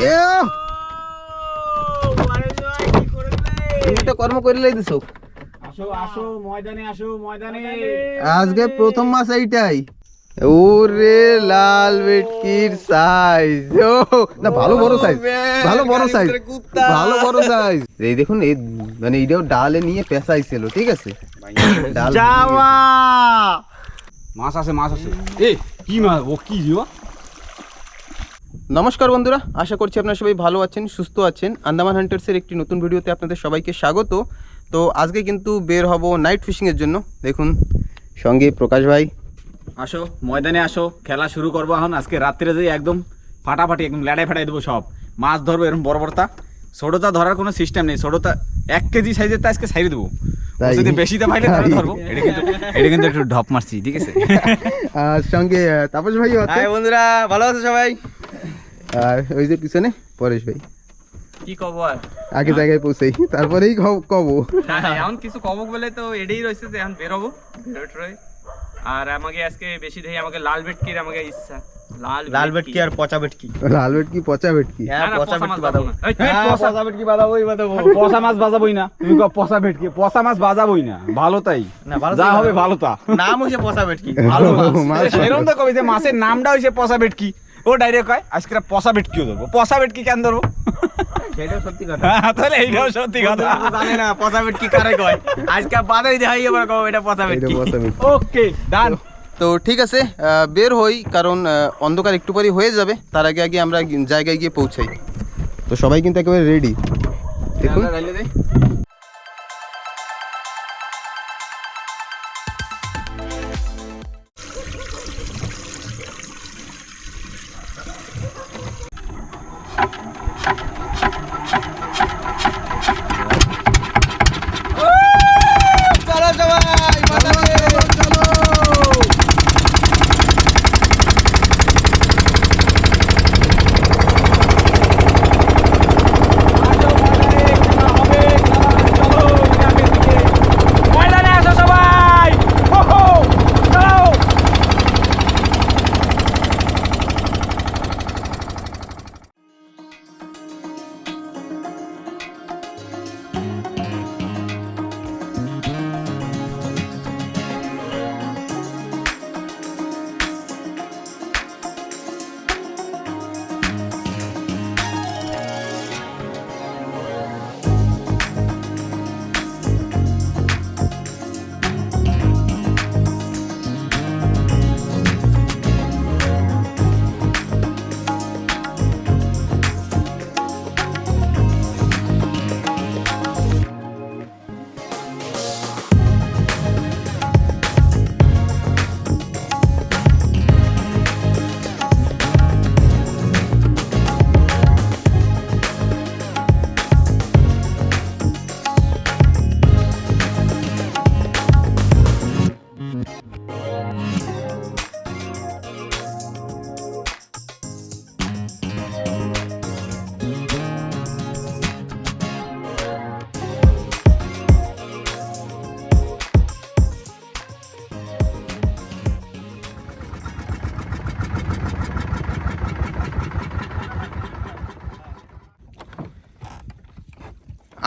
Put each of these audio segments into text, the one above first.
এ একটা কর্ম করে লাই দিছো? আসো আসো ময়দানে আসো ময়দানে। আজকে প্রথম মাস এইটাই। ওরে লাল ভেটকির সাইজ ও না ভালো বড় সাইজ ভালো বড় সাইজ ভালো বড় সাইজ এই দেখুন এই মানে এইটাও ডালে নিয়ে পেঁচাইছিল ঠিক আছে? ডাল মাছ আছে মাছ আছে। এ কি মাছ? ও কি দিও নমস্কার বন্ধুরা আশা করছি আপনারা সবাই ভালো আছেন সুস্থ আছেন। আন্দামান হান্টার্সের একটি নতুন ভিডিওতে আপনাদের সবাইকে স্বাগত। তো আজকে কিন্তু বের হব নাইট ফিশিংয়ের জন্য। দেখুন সঙ্গে প্রকাশ ভাই। আসো ময়দানে আসো খেলা শুরু করব এখন। আজকে রাত্রে যে একদম ফাটাফাটি একদম লেড়াই ফাটাই দেবো সব। মাছ ধরবো এরকম বড় বড়টা ছোটটা ধরার কোনো সিস্টেম নেই। ছোটটা এক কেজি সাইজের তা আজকে সাইড দেবো? যদি বেশিতে পাইলে তাহলে ধরবো। এটা কিন্তু এটা কিন্তু একটু ঢপ মারছি ঠিক আছে? আর সঙ্গে তাপস ভাইও আছে। বন্ধুরা ভালো আছো সবাই? আর ওই যে পিছনে পরেশ ভাই। কি কব আর আগে জায়গায় পৌঁছেই তারপরেই কব। না, না, এখন কিছু কবক বলে তো এটাই রয়েছে যে এখন বেরোবো বেরোয় আর আমাকে আজকে বেশি দেখি আমাকে লাল বেটকির আমাকে ইচ্ছা। লাল লাল ভেটকি। আর পচা ভেটকি। লাল ভেটকি পচা ভেটকি। না, না, পচা মাছ বাঁধাবো না। এই, হ্যাঁ, পচা- পচা। ভেটকি বাজাবোই বাজাবো পচা মাছ বাজাবোই না। তুমি কও পচা ভেটকি পচা মাছ বাজাবোই না। ভালো তাই। না, ভালো যা হবে ভালো তা। নাম হইছে পচা ভেটকি ভালো মাছ। সেরকম তো কবি যে মাছের নামটা হইছে পচা ভেটকি। ও ডাইরেক্ট কয় আজকে পচা ভেটকিও ধরবো। পচা ভেটকি কেন ধরবো? সেটাও সত্যি কথা। হ্যাঁ, তাহলে এইটাও সত্যি কথা। জানে না পচা ভেটকি কারে কয়। আজকে বাদাই দেখাই এবার কও এটা পচা এটা ভেটকি পচা ভেটকি ওকে ডান তো ঠিক আছে বের হই কারণ অন্ধকার একটু পরেই হয়ে যাবে। তার আগে আগে আমরা জায়গায় গিয়ে পৌঁছাই। তো সবাই কিন্তু একেবারে রেডি দেখুন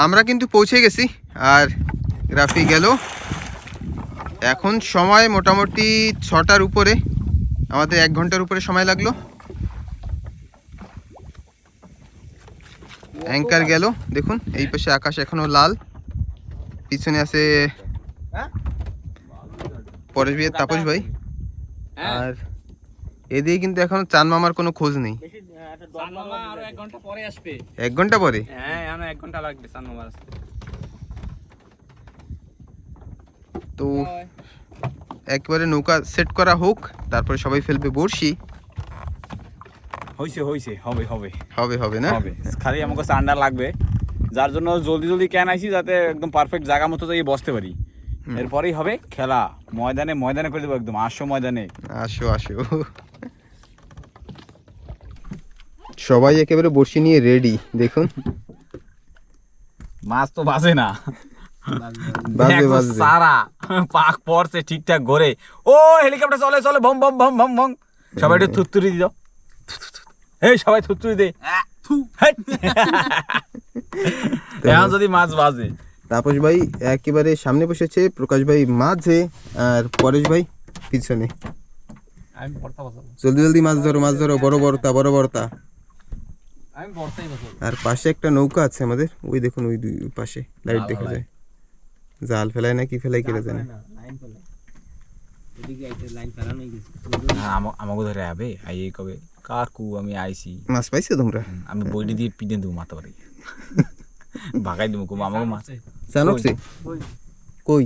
আমরা কিন্তু পৌঁছে গেছি আর রাফি গেল। এখন সময় মোটামুটি ছটার উপরে আমাদের এক ঘণ্টার উপরে সময় লাগল। অ্যাঙ্কার গেল দেখুন এই পাশে আকাশ এখনও লাল। পিছনে আছে পরেশ ভাইয়ের তাপস ভাই। আর এদিকে কিন্তু এখনও চান মামার কোনো খোঁজ নেই। আরও ঘণ্টা পরে আসবে। এক ঘণ্টা পরে? হ্যাঁ ঘণ্টা লাগবে সানমামা আসতে। তো একবারে নৌকা সেট করা হোক তারপরে সবাই ফেলবে বড়শি। হইছে হইছে হবে হবে। হবে হবে না? হবে। খালি আমাকে চান্ডা লাগবে। যার জন্য জলদি জলদি ক্যান আইছি যাতে একদম পারফেক্ট জায়গা মতো যাই বসতে পারি। এরপরেই হবে খেলা। ময়দানে ময়দানে করে দেবো একদম। আসো ময়দানে। আসো আসো। সবাই একেবারে বড়শি নিয়ে রেডি দেখুন। মাছ তো বাজে না। সারা পাক পড়ছে ঠিকঠাক ঘরে। ও হেলিকপ্টার চলে চলে ভম ভম ভম ভম ভম। সবাই একটু থুত্তুরি দিও। এই সবাই থুত্তুরি দে। এখন যদি মাছ বাজে। তাপস ভাই একেবারে সামনে বসেছে প্রকাশ ভাই মাঝে আর পরেশ ভাই পিছনে। আমি জলদি জলদি মাছ ধরো মাছ ধরো বড় বড়তা বড় বড়তা আর পাশে একটা নৌকা আছে আমাদের। ওই দেখুন ওই দুই পাশে লাইট দেখা যায়। জাল ফেলায় না কি ফেলাই কেটে জানে? লাইন ফেলে এদিকে আইতে লাইন ফেলানো গেছে। আমাকে ধরে আবে আই এই কবে? কাকু আমি আইছি। মাছ পাইছো তোমরা? আমি বইটি দিয়ে পিটে দেবো মাথা পারি ভাগাই দেবো কুম আমাকে মাছ। কই?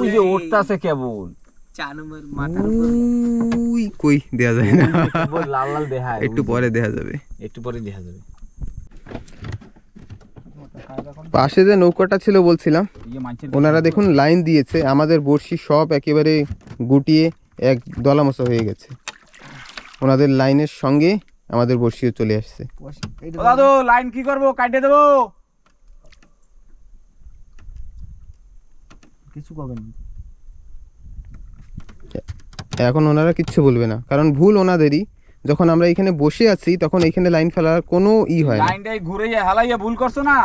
ওই যে উঠতাছে কেবল। উই কই দেয়া যায় না। লাল লাল দেখায় একটু পরে দেখা যাবে। একটু পরে দেখা যাবে। পাশে যে নৌকাটা ছিল বলছিলাম ইয়ে ওনারা দেখুন লাইন দিয়েছে আমাদের বড়শি সব একেবারে গুটিয়ে এক দলামশা হয়ে গেছে। ওনাদের লাইনের সঙ্গে আমাদের বড়শিও চলে আসছে। দাদু লাইন কি করব? কাটে দেবো? কিছু করবেন এখন ওনারা কিচ্ছু বলবে না। কারণ ভুল ওনাদেরই। যখন আমরা এখানে বসে আছি তখন এখানে লাইন ফেলার কোনো ই হয় লাইনটাই ঘুরে হালাইয়া ভুল করছ না?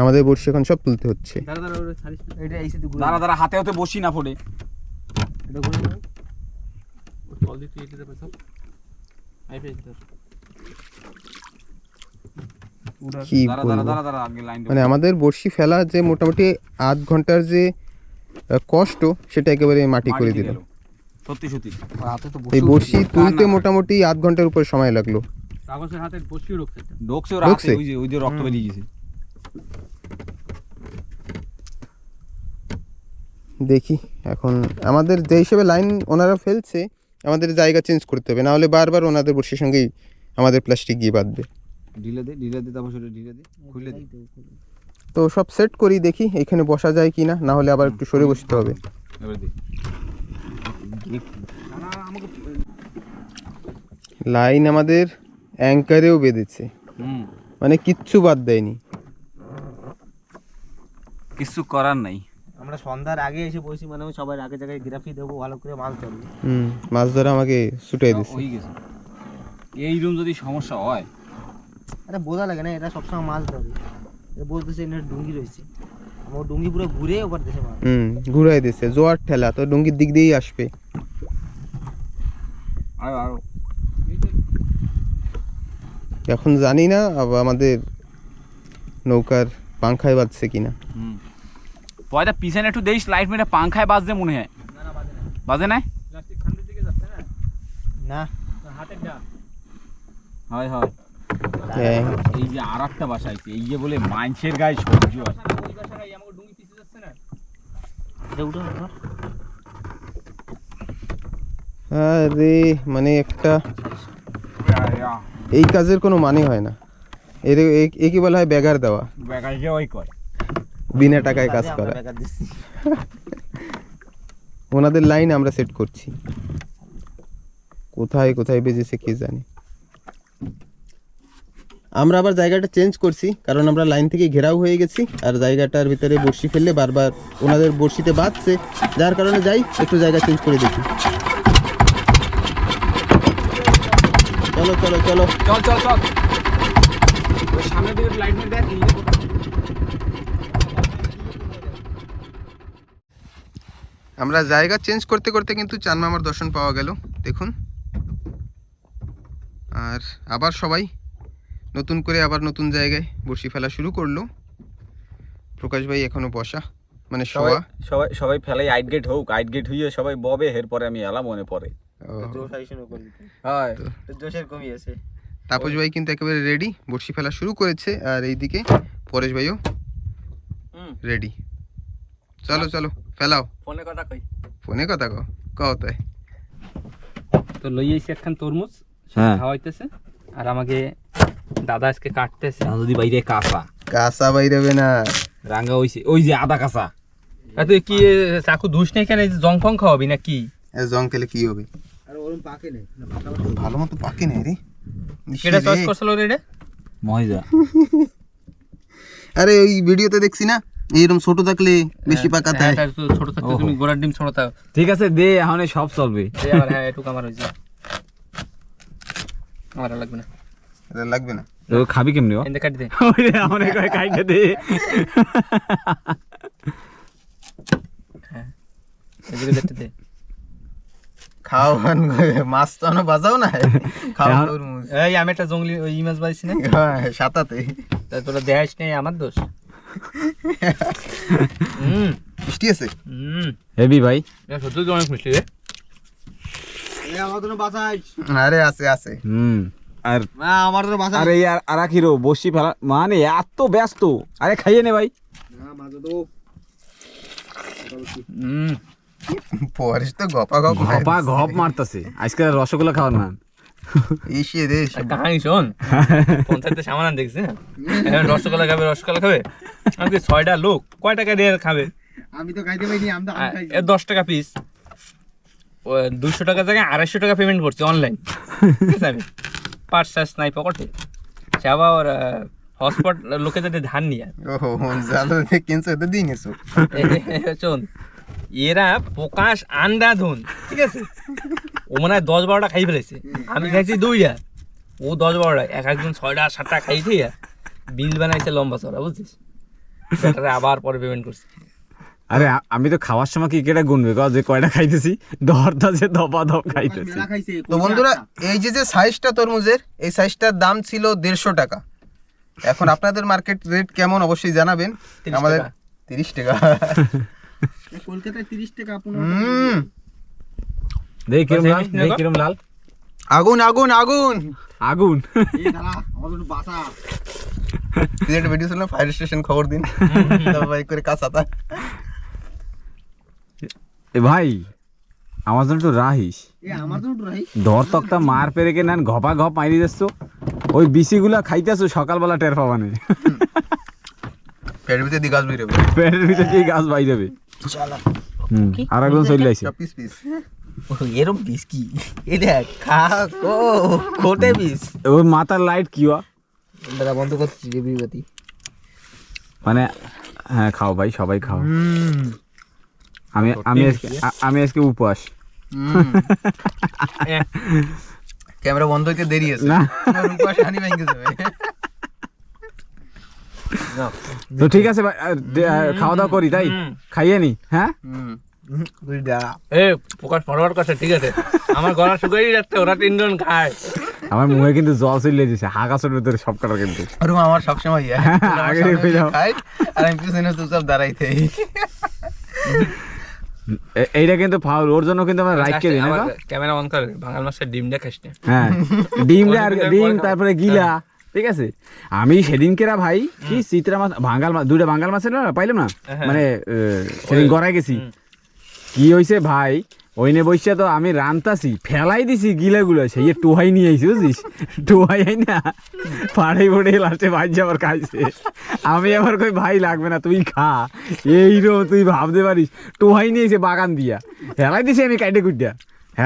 আমাদের বড়শি এখন সব তুলতে হচ্ছে। দাঁড়া দাঁড়া হাতে হাতে বসি না লাইন মানে আমাদের বড়শি ফেলা যে মোটামুটি আধ ঘণ্টার যে কষ্ট সেটা একেবারে মাটি করে দিল। সত্যি সত্যি। এই বড়শি তুলতে মোটামুটি আধ ঘণ্টার উপর সময় লাগল। কাগজের হাতে বসিয়ে ঢুকছে ঢোকছে ওর ওই যে ওই যে রক্ত বেরিয়ে গেছে। দেখি এখন আমাদের যে হিসেবে লাইন ওনারা ফেলছে আমাদের জায়গা চেঞ্জ করতে হবে। না হলে বারবার ওনাদের বর্ষির সঙ্গেই আমাদের প্লাস্টিক গিয়ে বাঁধবে। ঢিলে দে ঢিলে দে তারপর সেটা ঢিলে দে খুলে দে। তো সব সেট করি দেখি এখানে বসা যায় কি না না হলে আবার একটু সরে বসতে হবে। লাইন আমাদের অ্যাঙ্কারেও বেঁধেছে। হুম। মানে কিচ্ছু বাদ দেয়নি। কিছু করার নাই। আমরা সন্ধ্যার আগে এসে বসি মানে আমি সবার আগে জায়গায় গ্রাফি দেবো ভালো করে মাছ ধরবো। হুম মাছ ধরা আমাকে ছুটাই দিচ্ছে হয়ে গেছে। এই রুম যদি সমস্যা হয় আরে বোঝা লাগে না এটা সবসময় মাছ ধরে। বলতেছে এখানে ডুঙ্গি রয়েছে। আমার ডুঙ্গি পুরো ঘুরে ওপর দেশে মাছ হুম ঘুরাই দিচ্ছে জোয়ার ঠেলা তো ডুঙ্গির দিক দিয়েই আসবে। আর আর। এখন জানি না আবার আমাদের নৌকার পাংখায় বাজছে কিনা। হুম। পয়টা পিছনে একটু দেইস লাইট মেরে পাংখায় বাজছে মনে হয়। বাজে না। না? হাতের হয় হয় হ্যাঁ। এই যে আর একটা বাসাইছে এই যে বলে মাংসের গায়ে আছে আরে মানে একটা। এই কাজের কোনো মানে হয় না। এর এ- এ কি বলা হয়? বেগার দেওয়া। বেকারকে ওই কয় বিনা টাকায় কাজ আমরা করা ওনাদের লাইন আমরা সেট করছি। কোথায় কোথায় বেজেছে কে জানে। আমরা আবার জায়গাটা চেঞ্জ করছি কারণ আমরা লাইন থেকে ঘেরাও হয়ে গেছি আর জায়গাটার ভিতরে বড়শি ফেললে বারবার ওনাদের বড়শিতে বাঁধছে যার কারণে যাই একটু জায়গা চেঞ্জ করে দেখি। চলো চলো চলো। চল চল চল। সামনের দিকে লাইট দেখ এই যে কোথায়- আমরা জায়গা চেঞ্জ করতে করতে কিন্তু চান মামার দর্শন পাওয়া গেল দেখুন। আর আবার সবাই নতুন করে আবার নতুন জায়গায় বসি ফেলা শুরু করল। প্রকাশ ভাই এখনও বসা মানে সবাই সবাই সবাই ফেলাই আইট গেট হোক আইট গেট হইয়ে সবাই ববে এরপরে আমি এলাম মনে পড়ে। হয়। তাপস ভাই কিন্তু একেবারে রেডি বড়শি ফেলা শুরু করেছে আর এইদিকে পরেশ ভাইও হুম। রেডি চলো চলো ফেলাও। ফোনে কথা কই। ফোনে কথা কও কও তাই। তো লই আইছি একখান তরমুজ হ্যাঁ। খাওয়াইতেছে আর আমাকে দাদা আজকে কাটতেছে। যদি বাইরে কাঁচা। কাঁচা বাইরেবে না। রাঙ্গা হইছে। ওই যে আদা কাঁচা। আর তুই কি চাকু ধুস নেই কেন? জং ফং খাওয়াবি না কি জং খেলে কি হবে? পাকে ভালো মতো পাকে নেই রে। কেটা চয়েস করছিল রে রে? মহিজা আরে ওই ভিডিওতে দেখছি না? এরকম ছোট থাকলে বেশি পাকা হ্যাঁ, থাকে ছোট থাকতে তুমি গোড়ার ডিম ছোট থাক। ঠিক আছে দে এখন সব চলবে। এই আবার হ্যাঁ এটুকু আমার হয়েছে। আমার লাগবে না। এটা লাগবে না। তো খাবি কেমনি ও? এনে কাটি দে। ওই রে আমার কয় খাইতে দে। এদিকে দেখতে দে। খাও মাছ তো এখনও বাজাও না। খাও এই আমি একটা জঙ্গলি ওই ইমেজ পাইছি না? হ্যাঁ, সাতাতে। তা তোরা দেখাইস নাই আমার দোষ? হুম। মিষ্টি আছে? হুম। হেভি ভাই। এটা সত্যি তো অনেক মিষ্টি রে। আমার জন্য বাঁচাইস আরে আছে আছে। হুম। আর না আমার জন্য বাঁচাইস আরে ইয়ার আর কিরো বসি ফেলা মানে এত ব্যস্ত। আরে খাইয়ে নে ভাই। না মাঝে তো। হুম পরেশ তো গপা গপ ঘপা ঘপ মারতাছে। আজকে রসগোল্লা খাওয়ার মান এসিয়ে দে আর কাহানি শোন। পঞ্চায়েতে সামান দেখছি না? এখন রসগোল্লা খাবে রসগোল্লা খাবে? আমি ছয়টা লোক কয় টাকা দিয়ে খাবে? আমি তো খাইতে পাইনি আমি তো এ দশ টাকা পিস দুশো টাকা জায়গায় আড়াইশো টাকা পেমেন্ট করছি অনলাইন ঠিক আছে? সার্স নাই পকেটে সে আবার হটস্পট লোকে যাতে ধান নিয়ে ওহো জালো কিনছো তো দিই নিছো শোন এরা প্রকাশ আন্দাধুন ঠিক আছে? ও মনে হয় দশ বারোটা খাই ফেলেছে। আমি খাইছি দুইটা। ও দশ বারোটা এক একজন ছয়টা সাতটা খাই ঠিক বিল বানাইছে লম্বা চড়া বুঝছিস? আবার পরে পেমেন্ট করছে। আরে আমি তো খাওয়ার সময় কি কেটা গুনবে কও যে কয়টা খাইতেছি? দরটা যে দপা দপ খাইতেছি। তো বন্ধুরা এই যে যে সাইজটা তরমুজের এই সাইজটার দাম ছিল দেড়শো টাকা। এখন আপনাদের মার্কেট রেট কেমন অবশ্যই জানাবেন। আমাদের তিরিশ টাকা। কলকাতায় তিরিশ টাকা আপনার হুম। দেখ কিরম লাল দেখ কিরম লাল। আগুন আগুন আগুন। আগুন। একটা ভিডিও ছিল ফায়ার স্টেশন খবর দিন। বাইক করে কাঁচাতা। এ ভাই আমার জন্য একটু রাহিস ধর তক্তা মার পেরে কে নেন ঘপা ঘপ মারি যাচ্ছ ওই বিসিগুলা খাইতেছো সকালবেলা টের পাবানে পেটের ভিতরে দিকে আসবে রে পেটের ভিতরে কি গাছ বাই দেবে? আর একজন চলে পিস পিস এরম বিষ কি? এ দেখ খা কো কোটে বিষ ওই মাথার লাইট কি হওয়া দাদা বন্ধ করছি রে বিবাতি মানে হ্যাঁ খাও ভাই সবাই খাও। আমি আমি আজকে আমি আজকে উপবাস ক্যামেরা বন্ধ হইতে দেরি আছে। না। ভেঙে যাবে। তো ঠিক আছে খাওয়া দাওয়া করি তাই। খাইয়ে নি হ্যাঁ? এ প্রকাশ ফরওয়ার্ড করছে ঠিক আছে। আমার গলা শুকাই যাচ্ছে ওরা তিনজন খায়। আমার মুখে কিন্তু জল চলে দিছে হাগাছের ভিতরে সব কাটার কিন্তু। আর আমার সবসময় ইয়ে আগে আর আমি পিছনে চুপচাপ দাঁড়াইতে এইটা কিন্তু ফাউল ওর জন্য কিন্তু আমরা রাইটকে দিই না? ক্যামেরা অন করে বাঙাল মাছের ডিমটা খাস না হ্যাঁ আর ডিম তারপরে গিলা ঠিক আছে? আমি সেদিনকেরা ভাই কি চিত্রা মাছ ভাঙ্গাল মাছ দুইটা ভাঙ্গাল মাছের না পাইলাম না? হ্যাঁ। মানে সেদিন গড়াই গেছি। কি হয়েছে ভাই? ওই নে বসে তো আমি রানতাছি ফেলাই দিছি গিলা গুলো সেই টোহাই নিয়ে আইছি বুঝছিস? টোহাই আই না পাড়ে পড়ে লাস্টে ভাই আবার খাইছে আমি আবার কই ভাই লাগবে না তুই খা। এই রো তুই ভাবতে পারিস টোহাই নিয়েছে বাগান দিয়া। ফেলাই দিছি আমি কাইটে কুটিয়া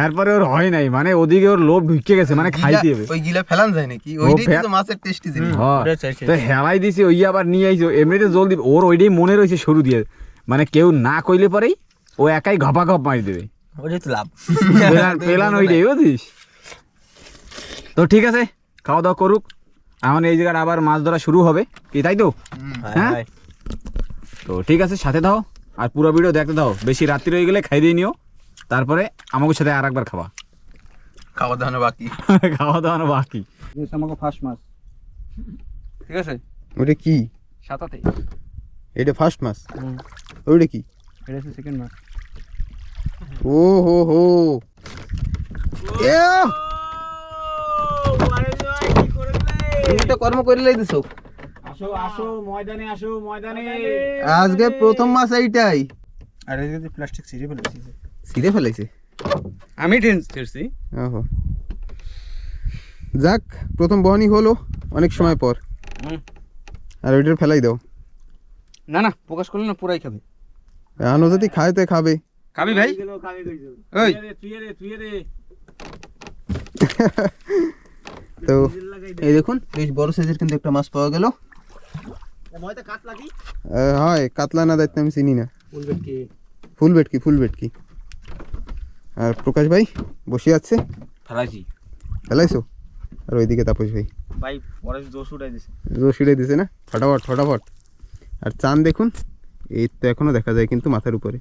এরপরে ওর হয় নাই মানে ওদিকে ওর লোভ ঢুকে গেছে মানে খাইতে হবে। ওই গিলা ফেলান যায় নাকি? ওইটাই তো মাছের টেস্টি জিনিস। হ্যাঁ, ওটা চাইছে। তো হেলাই দিছি ওই আবার নিয়ে আইছো এমনিতে জলদি ওর ওইটাই মনে রয়েছে শুরু দিয়ে। মানে কেউ না কইলে পরেই ও একাই ঘপা ঘপ মারি দেবে। ওটাই তো লাভ। পেলান পেলান ওইটাই বুঝিস? তো ঠিক আছে খাওয়া দাওয়া করুক। এখন এই জায়গায় আবার মাছ ধরা শুরু হবে। কি তাই তো? হ্যাঁ? তো ঠিক আছে সাথে দাও আর পুরো ভিডিও দেখতে দাও বেশি রাত্রি হয়ে গেলে খাই দিয়ে নিও। তারপরে আমাকে সাথে আর একবার খাওয়া। খাওয়া দাওয়া বাকি। খাওয়া দাওয়ানো বাকি। আমাকে ফার্স্ট মাছ। ঠিক আছে? ওটা কি? সাতাতে। এটা ফার্স্ট মাছ? ওইটা কি? এটা সেকেন্ড মাছ। ও হো হো। এ তুমি কর্ম করে লাই দিছো আসো আসো ময়দানে আসো ময়দানে। আজকে প্রথম মাস এইটাই। আর এই যে প্লাস্টিক সিঁড়ি ফেলেছি ছিঁড়ে ফেলেছে? আমি টেনছি ওহো। যাক প্রথম বহনি হলো অনেক সময় পর। আর ওইটার ফেলাই দাও। না না প্রকাশ করলে না পুরাই খাবে। আনো যদি খায় তো খাবে। খাবি ভাই? ওই। তো এই দেখুন বেশ বড় সাইজের কিন্তু একটা মাছ পাওয়া গেল। হয় কাতলা না দায়িত্ব আমি চিনি না। ফুল ভেটকি। ফুল ভেটকি আর প্রকাশ ভাই বসে আছে? ফেলাইছি। ফেলাইছো? আর ওইদিকে তাপস ভাই। ভাই পরে জোশ উঠাই দিছে। দিছে না? ফটাফট ফটাফট। আর চাঁদ দেখুন এই তো এখনও দেখা যায় কিন্তু মাথার উপরে।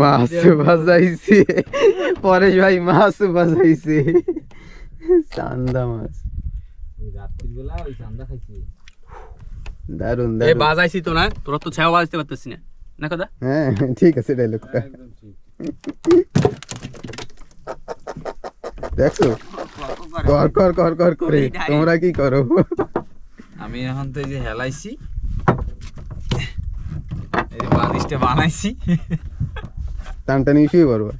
মাছ ভাজাইছে পরেশ ভাই মাছ ভাজাইছে চান্দা মাছ। রাত্রির ওই চান্দা খাইছি। দারুণ এ দারুণ বাজাইছি তো না তোরা তো ছায়া বাজাইতে না। না কথা? হ্যাঁ ঠিক আছে ডায়লগটা একদম ঠিক দেখছ? কর কর কর কর করে। তোমরা কি করো? আমি এখন তো এই যে হেলাইছি। এই যে বালিশটা বানাইছি। টানটা নিয়ে শুয়ে পারবা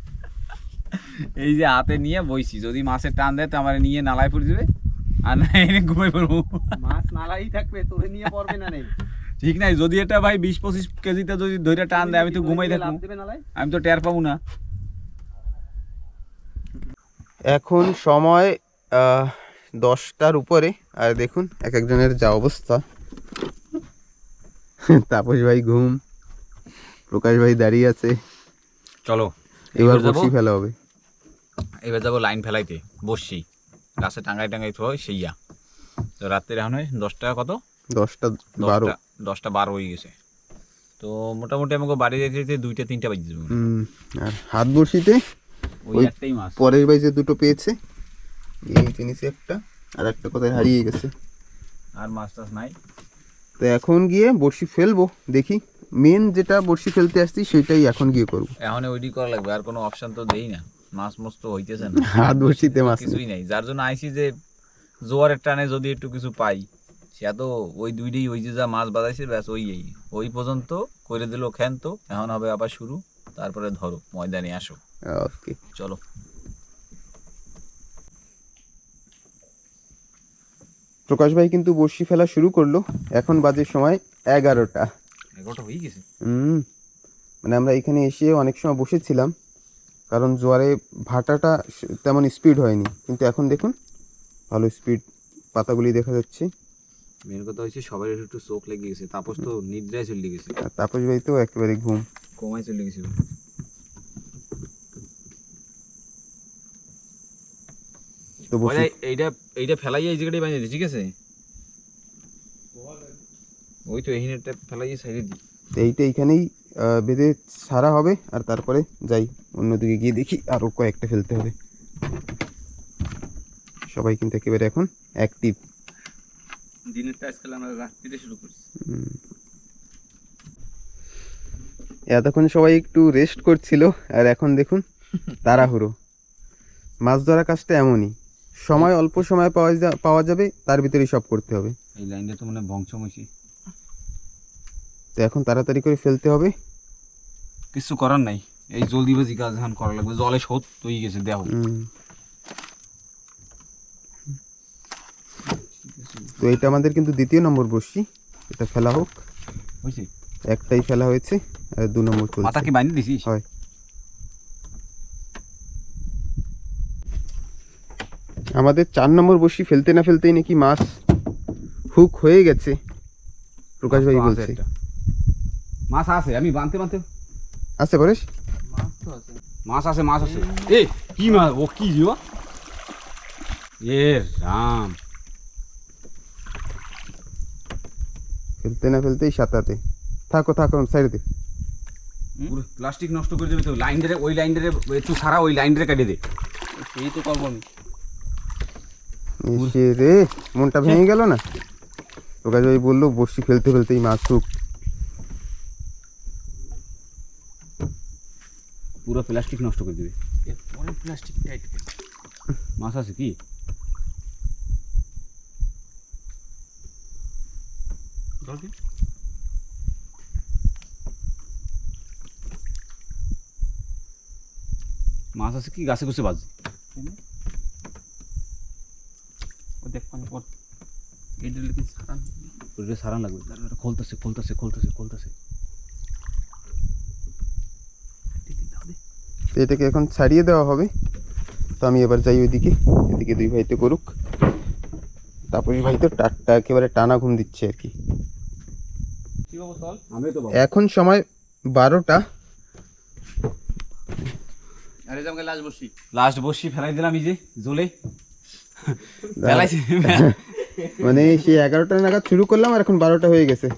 এই যে হাতে নিয়ে বইছি যদি মাছের টান দেয় তো আমার নিয়ে নালায় পড়ে যাবে আর না এনে ঘুমাই পড়ব। মাছ নালাই থাকবে তোরে নিয়ে পড়বে না নেই ঠিক নাই যদি এটা ভাই বিশ পঁচিশ কেজিতে যদি ধরে টান দেয় আমি তো ঘুমাই থাকব। দেবে নালাই আমি তো টের পাবো না। এখন সময় আহ, দশটার উপরে আর দেখুন এক একজনের যা অবস্থা। তাপস ভাই ঘুম। প্রকাশ ভাই দাঁড়িয়ে আছে। চলো এবার যাব? বসি ফেলা হবে। এবার যাব লাইন ফেলাইতে বসছি। গাছে টাঙ্গাই টাঙ্গাই থো সেইয়া তো রাত্রে এখন দশটা কত? দশটা বারো। দশটা বারো হয়ে গেছে। তো মোটামুটি আমাকে বাড়ি যেতে যেতে দুইটা তিনটা বাজে যাবে। আর হাত বসিতে ওই ওই- একটাই মাছ পরের ভাই যে দুটো পেয়েছে এই জিনিসে একটা আর একটা কোথায় হারিয়ে গেছে। আর মাছ টাছ নাই। তো এখন গিয়ে বড়শি ফেলব দেখি। মেন যেটা বড়শি ফেলতে আসছি সেটাই এখন গিয়ে করব। এখন ওইডি করা লাগবে আর কোনো অপশন তো দেই না। মাছ মাছ তো হইতেছে না। হাত বসিতে মাছ কিছুই নাই। যার জন্য আইছি যে জোয়ারের টানে যদি একটু কিছু পাই সে তো ওই দুইটাই ওই যে যা মাছ বাজাইছে ব্যাস ওই এই। ওই পর্যন্ত করে দিল খেন তো এখন হবে আবার শুরু। তারপরে ধরো ময়দানে আসো। ওকে চলো। প্রকাশ ভাই কিন্তু বড়শি ফেলা শুরু করল। এখন বাজে সময় এগারোটা। এগারোটা হয়ে গেছে। হুম মানে আমরা এখানে এসে অনেক সময় বসেছিলাম কারণ জোয়ারে ভাটাটা তেমন স্পিড হয়নি। কিন্তু এখন দেখুন ভালো স্পিড পাতাগুলি দেখা যাচ্ছে। মেন কথা হচ্ছে সবাই একটু চোখ লেগে গেছে তাপস তো নিদ্রায় চলে গেছে। তাপস ভাই তো একেবারে ঘুম। কমায় চলে গেছিল। তো বসে এইটা এইটা ফেলাই এই জায়গাটাই বানিয়ে দিই ঠিক আছে? ওই তো এইখানেটা ফেলাই সাইডে দিই এইটা এইখানেই বেঁধে সারা হবে আর তারপরে যাই অন্যদিকে গিয়ে দেখি আরও কয়েকটা ফেলতে হবে। সবাই কিন্তু একেবারে এখন অ্যাক্টিভ দিনের কাজ করলে আমরা রাত্রিতে শুরু করছি। এতক্ষণ সবাই একটু রেস্ট করছিল আর এখন দেখুন তাড়াহুড়ো। মাছ ধরা কাজটা এমনই। সময় অল্প সময় পাওয়া যা- পাওয়া যাবে তার ভিতরেই সব করতে হবে। এই লাইনটা তো মানে বংশমসি। তো এখন তাড়াতাড়ি করে ফেলতে হবে। কিছু করার নাই। এই জলদিবাজি কাজ এখন করা লাগবে। জলে শোধ তৈরি গেছে দেহ হুম। তো এটা আমাদের কিন্তু দ্বিতীয় নম্বর বসছি এটা ফেলা হোক। বুঝছি একটাই ফেলা হয়েছে আর দু নম্বর মাথা চলছে কি বানিয়ে দিছিস? হয়। আমাদের চার নম্বর বসি ফেলতে না ফেলতেই নাকি মাছ হুক হয়ে গেছে। প্রকাশ ভাই মাছ আছে বলছে। মাছ আছে আমি বানতে বানতে। আছে পরেশ? মাছ তো আছে। মাছ আছে মাছ আছে। এ কি মাছ ও কি দিও এ রাম। ফেলতে না ফেলতেই সাঁতাতে। থাকো থাকো সাইডে পুরো প্লাস্টিক নষ্ট করে দেবে তো। লাইন ধরে ওই লাইন ধরে একটু সারা ওই লাইন ধরে কাটিয়ে দে। এই তো করব আমি। রে মনটা ভেঙে গেল না? প্রকাশ ভাই বলল বসি ফেলতে ফেলতেই মাছ হুক পুরো প্লাস্টিক নষ্ট করে দেবে। প্লাস্টিক টাইট মাছ আছে কি? মাছ আছে কি? গাছে গুছে বাজ ও দেখ পানি পর লেকিন সারান। লাগবে। দাঁড়া, খোলতেছে খোলতেছে খোলতেছে খোলতেছে। তো এটাকে এখন ছাড়িয়ে দেওয়া হবে। তো আমি এবার যাই ওইদিকে। এদিকে দুই ভাই তো করুক। তারপরে ভাই তো টাটটা একেবারে টানা ঘুম দিচ্ছে আর কি। কি বাবু চল আমি তো এখন সময় বারোটা। লাস্ট বসি। ফেলাই দিলাম এই যে জলে ফেলাইছি। মানে সেই এগারোটা নাগাদ শুরু করলাম আর এখন বারোটা হয়ে গেছে।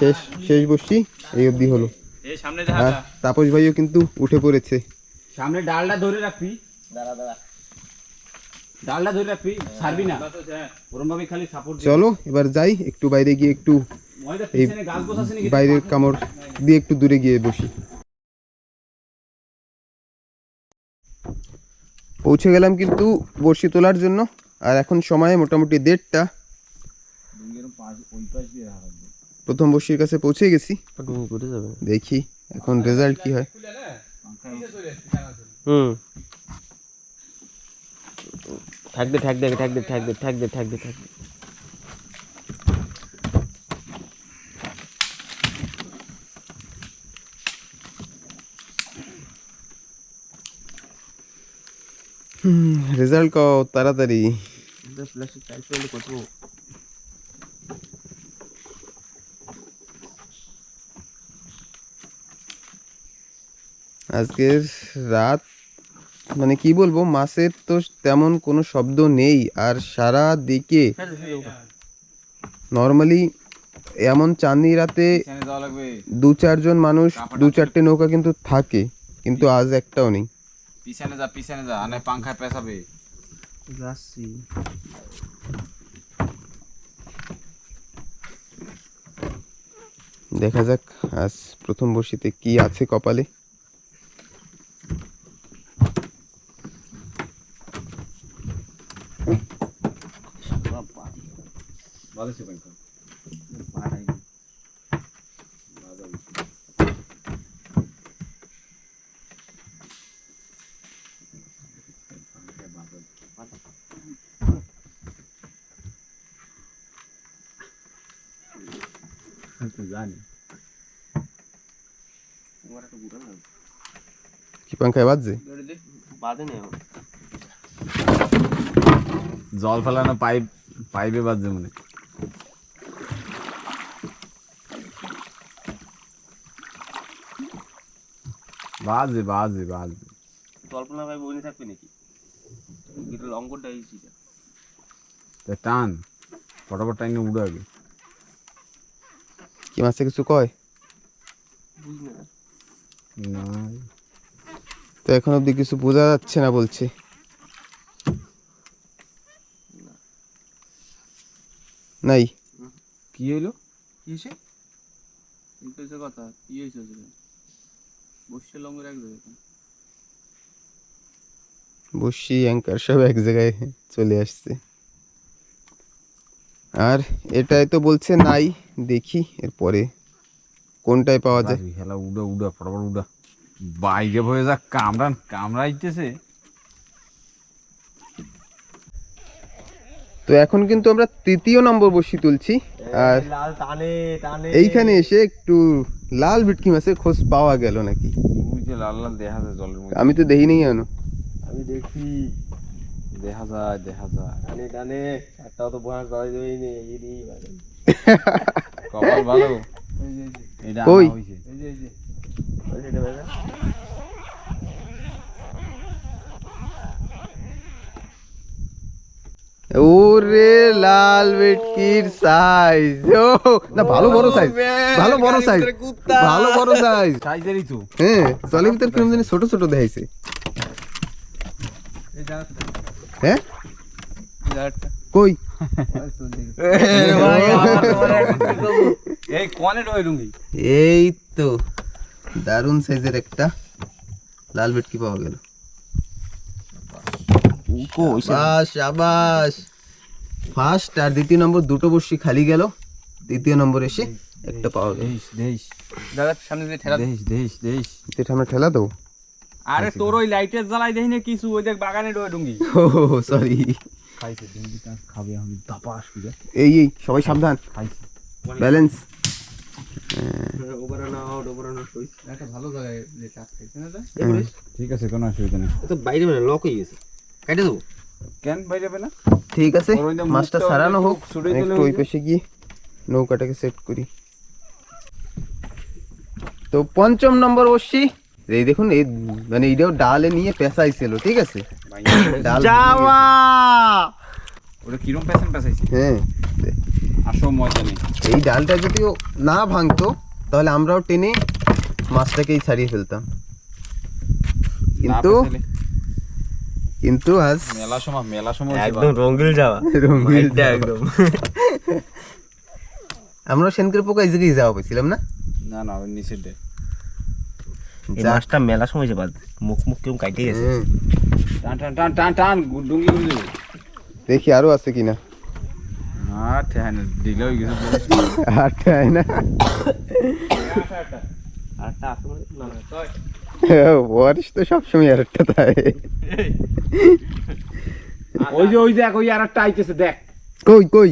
শেষ শেষ বসছি এই অবধি হলো। এই আর তাপস ভাইও কিন্তু উঠে পড়েছে। সামনে ডালটা ধরে রাখবি। দাঁড়া দাঁড়া। ডালটা ধরে রাখবি ছাড়বি না। ওরম ভাবে খালি সাপোর্ট চলো এবার যাই একটু বাইরে গিয়ে একটু এই বাইরের কামড় দিয়ে একটু দূরে গিয়ে বসি। পৌঁছে গেলাম কিন্তু বড়শি তোলার জন্য। আর এখন সময় মোটামুটি দেড়টা। প্রথম বড়শির কাছে পৌঁছে গেছি। দেখি এখন রেজাল্ট কি হয়। হুম। ঠাক দে ঠাক দে ঠাক দে ঠাক রেজাল্ট কও তাড়াতাড়ি। প্লাস্টিক টাইট করলে কত আজকের রাত মানে কি বলব মাছের তো তেমন কোনো শব্দ নেই আর সারা দিকে নর্মালি এমন চাঁদনি রাতে দু চারজন মানুষ দু চারটে নৌকা কিন্তু থাকে কিন্তু আজ একটাও নেই। পিছনে যা পিছনে যা আনে পাংখায় পেছাবে। যাচ্ছি। দেখা যাক আজ প্রথম বর্ষিতে কি আছে কপালে। জানি। কি পাঙ্খায় বাজছে? বাদে নেই জল ফেলানো পাইপ পাইপে বাজছে মনে বাজে বাজে বাজে কল্পনা ভাই বইনি থাকবে নাকি? এটা এই চিটা তা টান ফটাফট টাইনে উড়ে আগে কি মাছে কিছু কয়? না না। তো এখন অবধি কিছু বোঝা যাচ্ছে না বলছে। নাই। কি হইল? কি হয়েছে কিন্তু কথা কি হয়েছে বসে লঙ্গের এক জায়গায়। বসি অ্যাঙ্কার সব এক জায়গায় চলে আসছে। আর এটাই তো বলছে নাই দেখি এরপরে। কোনটায় পাওয়া যায়? খেলা উড়া উড়া ফটাফট উড়া। বাইরে হয়ে যাক কামড়ান কামড়াইতেছে। তো এখন কিন্তু আমরা তৃতীয় নম্বর বসি তুলছি। আর লাল টানে টানে। এইখানে এসে একটু লাল ভিটকি মাছের খোঁজ পাওয়া গেল নাকি? ওই যে লাল লাল দেখা যায় জলের মধ্যে। আমি তো দেখি নেই জানো আমি দেখি। দেখা যায় দেখা যায়। টানে টানে। একটাও তো দেবেই নেই কপাল ভালো? কই? ওরে লাল ভেটকির সাইজ ও না ভালো বড় সাইজ ভালো বড় সাইজ ভালো বড় সাইজ সাইজেরই তো। হ্যাঁ জলের ভিতর কিরম জানি ছোট ছোট দেখাইছে। হ্যাঁ? কই? এই কনে রয়ে লুঙ্গি। এই তো দারুণ সাইজের একটা লাল ভেটকি পাওয়া গেল। শাবাশ শাবাশ ফার্স্ট আর দ্বিতীয় নম্বর দুটো বর্ষি খালি গেল। দ্বিতীয় নম্বর এসে একটা পাওয়া গেল। দেশ দেশ। দাদা সামনে দিয়ে ঠেলা দেশ দেশ দেশ। আমরা ঠেলা দেবো। আরে তোর ওই লাইটের জ্বালাই দেখি না কিছু ওই দেখ বাগানে রয়ে ডুঙ্গি ও সরি খাইছে ডুঙ্গি খাবে এখন দাপাস এই এই সবাই সাবধান। খাইছে। ব্যালেন্স ঠিক আছে কোনো অসুবিধা নেই। তো বাইরে মানে লক হয়ে গেছে। কেটে দেবো? কেন বাইরে যাবে না? ঠিক আছে মাছটা সারানো হোক একটু ওই পাশে গিয়ে নৌকাটাকে সেট করি। তো পঞ্চম নম্বর বসছি। এই দেখুন এই মানে এইটাও ডালে নিয়ে পেঁচাইছিল ঠিক আছে? ডাল ওটা কিরম হ্যাঁ আসো ময়দানে। এই ডালটা যদিও না ভাঙতো তাহলে আমরাও টেনে মাছটাকেই ছাড়িয়ে ফেলতাম। কিন্তু কিন্তু আজ মেলা সময় মেলা সময় একদম রঙ্গিল যাওয়া। এটা একদম। আমরা সেনকের পোকা এই জায়গায় যাওয়া পেয়েছিলাম না? না না নিচের ডে এই মাছটা মেলা সময় যে বাদ। মুখ মুখ কেউ কাটে গেছে। টান টান টান টান টান ডুঙ্গি। দেখি আরও আছে কিনা। আর ঠেহান দিলে ওই কিছু আটটা হয় না। মানে না বরিস তো সবসময় আর একটা তাই ওই যে ওই দেখ ওই আর একটা আইতেছে দেখ। কই কই?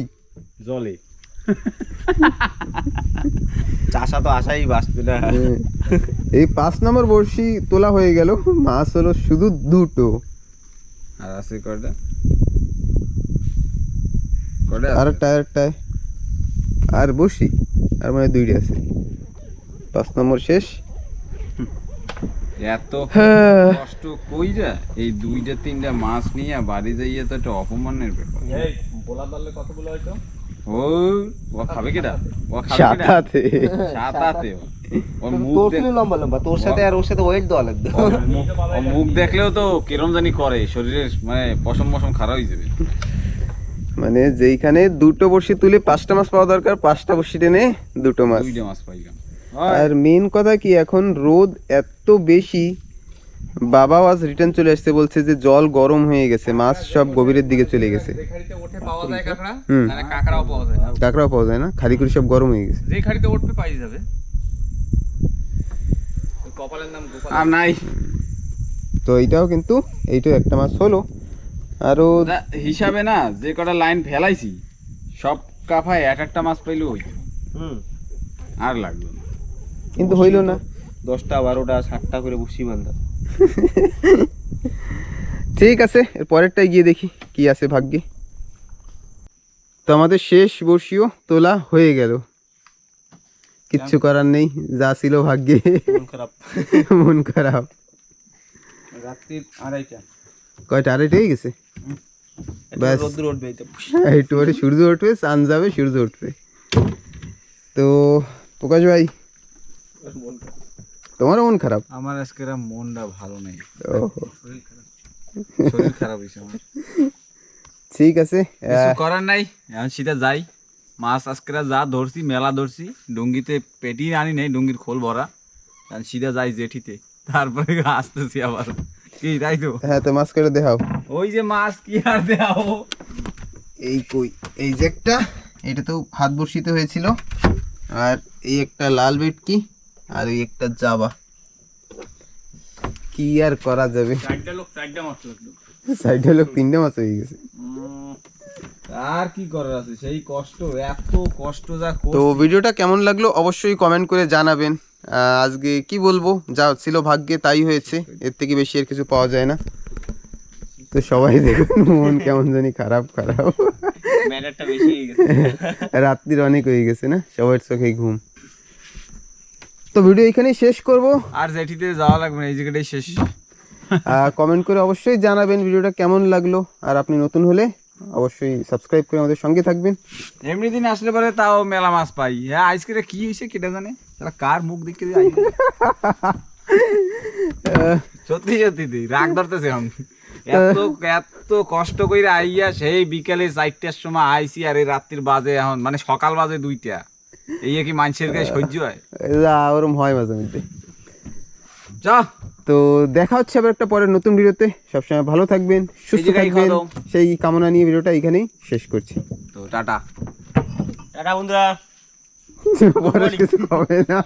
জলে। চাষা তো আশাই বাঁচবে না। এই পাঁচ নম্বর বড়শি তোলা হয়ে গেল মাছ হলো শুধু দুটো। আর আছে কয়টা? কয়টা আর একটা আর বসি। আর মানে দুইটা আছে। পাঁচ নম্বর শেষ। এত হ্যাঁ। কষ্ট কইরা এই দুইটা তিনটা মাছ নিয়ে বাড়ি যাইয়া তো একটা অপমানের ব্যাপার। এই বলা দলে কতগুলো হয়তো ও ও খাবে কেটা? ও খাবে কেটা? সাতাতে। সাতাতে। ওর মুখ তোর লম্বা লম্বা। তোর সাথে আর ওর সাথে ওয়েট দেওয়া লাগবে। মুখ- মুখ দেখলেও তো কিরম জানি করে শরীরের মানে পশম মশম খারাপ হয়ে যাবে। মানে যেইখানে দুটো বড়শি তুলে পাঁচটা মাছ পাওয়া দরকার পাঁচটা বড়শি টেনে দুটো মাছ। দুইটা মাছ পাইলাম। আর মেন কথা কি এখন রোদ এত বেশি বাবা আজ রিটার্ন চলে আসছে বলছে যে জল গরম হয়ে গেছে মাছ সব গভীরের দিকে চলে গেছে। কাঁকড়াও পাওয়া যায়। কাঁকড়াও পাওয়া যায় না খালি করে সব গরম হয়ে গেছে। যে খাড়িতে উঠবে পাই যাবে। কপালের নাম আর নাই। তো এইটাও কিন্তু এইটাও একটা মাছ হলো। আরও ওটা হিসাবে না যে কটা লাইন ফেলাইছি সব কাফায় এক একটা মাছ হইত হুম। আর লাগল না। কিন্তু হইল না। দশটা বারোটা ষাটটা করে বসি বান্ধা ঠিক আছে এর পরেরটাই গিয়ে দেখি কি আছে ভাগ্যে। তো আমাদের শেষ বর্ষীয় তোলা হয়ে গেল। কিচ্ছু করার নেই যা ছিল ভাগ্যে। খারাপ। মন খারাপ। রাত্রির আড়াইটা। কয়টা? আড়াইটা হয়ে গেছে? ব্যাস। একটু পরে সূর্য উঠবে চান যাবে সূর্য উঠবে। তো প্রকাশ ভাই তোমারও মন খারাপ? আমার আজকে মনটা ভালো নেই। শরীর খারাপ। হয়েছে আমার। ঠিক আছে কিছু করার নাই এখন শীতে যাই। মাছ আজকে যা ধরছি মেলা ধরছি। ডুঙ্গিতে পেটি আনি নেই ডুঙ্গির খোল ভরা। এখন সিধা যাই জেঠিতে তারপরে আসতেছি আবার। কি তাই তো? হ্যাঁ তো মাছ করে দেখাও। ওই যে মাছ কি আর দেও এই কই এই যে একটা এটা তো হাত বর্ষিতে হয়েছিল। আর এই একটা লাল বেটকি আর এই একটা জাবা। কি আর করা যাবে? চারটা লোক চারটা মাছ লাগল সাইডে লোক তিনটে মাছ হয়ে গেছে। আর কি করার আছে? সেই কষ্ট এত কষ্ট যা তো ভিডিওটা কেমন লাগল অবশ্যই কমেন্ট করে জানাবেন। আজকে কি বলব? যা ছিল ভাগ্যে তাই হয়েছে। এর থেকে বেশি আর কিছু পাওয়া যায় না। তো সবাই দেখুন মন কেমন জানি খারাপ খারাপ। বেশি রাত্রির অনেক হয়ে গেছে না? সবার চোখে ঘুম। তো ভিডিও এখানেই শেষ করব। আর জেঠিতে যাওয়া লাগবে না এই জায়গাটাই শেষ। কমেন্ট করে অবশ্যই জানাবেন ভিডিওটা কেমন লাগল। আর আপনি নতুন হলে অবশ্যই সাবস্ক্রাইব করে আমাদের সঙ্গে থাকবেন। এমনি দিন আসলে পরে তাও মেলা মাছ পাই। হ্যাঁ আজকে কি হয়েছে কেটে জানে? তারা কার মুখ দেখে সত্যি সত্যি দি রাগ ধরতেছে এত এত কষ্ট কইরা আইয়া সেই বিকেলে চারটার সময় আইছি আর এই রাত্রির বাজে এখন মানে সকাল বাজে দুইটা। এই কি মানুষের গায়ে সহ্য হয়। যা ওরম হয় মাঝে মধ্যে। যা। তো দেখা হচ্ছে আবার একটা পরের নতুন ভিডিওতে। সবসময় ভালো থাকবেন সুস্থ থাকবেন। সেই কামনা নিয়ে ভিডিওটা এখানেই শেষ করছি। তো টাটা। টাটা বন্ধুরা। পরে কিছু হবে না